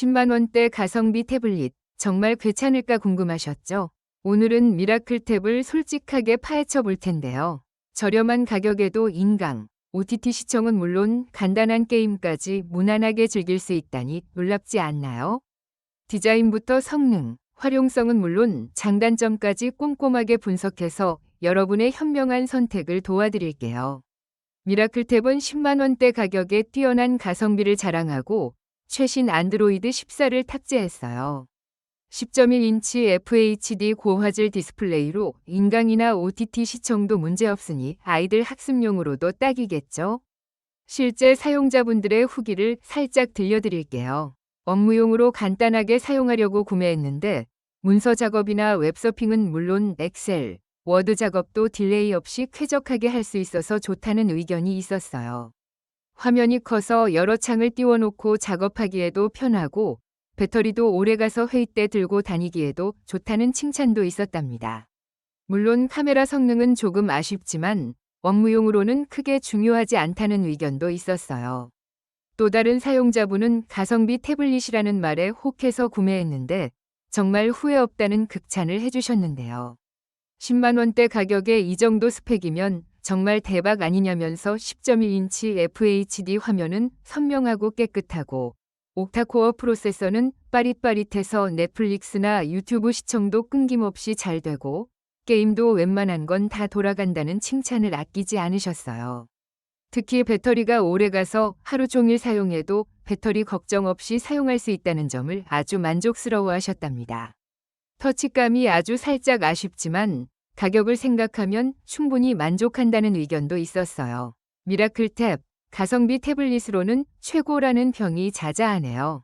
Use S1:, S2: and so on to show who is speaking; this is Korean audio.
S1: 10만원대 가성비 태블릿 정말 괜찮을까 궁금하셨죠? 오늘은 미라클 탭을 솔직하게 파헤쳐 볼 텐데요. 저렴한 가격에도 인강, OTT 시청은 물론 간단한 게임까지 무난하게 즐길 수 있다니 놀랍지 않나요? 디자인부터 성능, 활용성은 물론 장단점까지 꼼꼼하게 분석해서 여러분의 현명한 선택을 도와드릴게요. 미라클 탭은 10만원대 가격에 뛰어난 가성비를 자랑하고 최신 안드로이드 14를 탑재했어요. 10.1인치 FHD 고화질 디스플레이로 인강이나 OTT 시청도 문제없으니 아이들 학습용으로도 딱이겠죠? 실제 사용자분들의 후기를 살짝 들려드릴게요. 업무용으로 간단하게 사용하려고 구매했는데 문서 작업이나 웹서핑은 물론 엑셀, 워드 작업도 딜레이 없이 쾌적하게 할 수 있어서 좋다는 의견이 있었어요. 화면이 커서 여러 창을 띄워놓고 작업하기에도 편하고 배터리도 오래가서 회의 때 들고 다니기에도 좋다는 칭찬도 있었답니다. 물론 카메라 성능은 조금 아쉽지만 업무용으로는 크게 중요하지 않다는 의견도 있었어요. 또 다른 사용자분은 가성비 태블릿이라는 말에 혹해서 구매했는데 정말 후회 없다는 극찬을 해주셨는데요. 10만원대 가격에 이 정도 스펙이면 정말 대박 아니냐면서 10.1인치 FHD 화면은 선명하고 깨끗하고 옥타코어 프로세서는 빠릿빠릿해서 넷플릭스나 유튜브 시청도 끊김없이 잘 되고 게임도 웬만한 건 다 돌아간다는 칭찬을 아끼지 않으셨어요. 특히 배터리가 오래가서 하루 종일 사용해도 배터리 걱정 없이 사용할 수 있다는 점을 아주 만족스러워 하셨답니다. 터치감이 아주 살짝 아쉽지만 가격을 생각하면 충분히 만족한다는 의견도 있었어요. 미라클 탭, 가성비 태블릿으로는 최고라는 평이 자자하네요.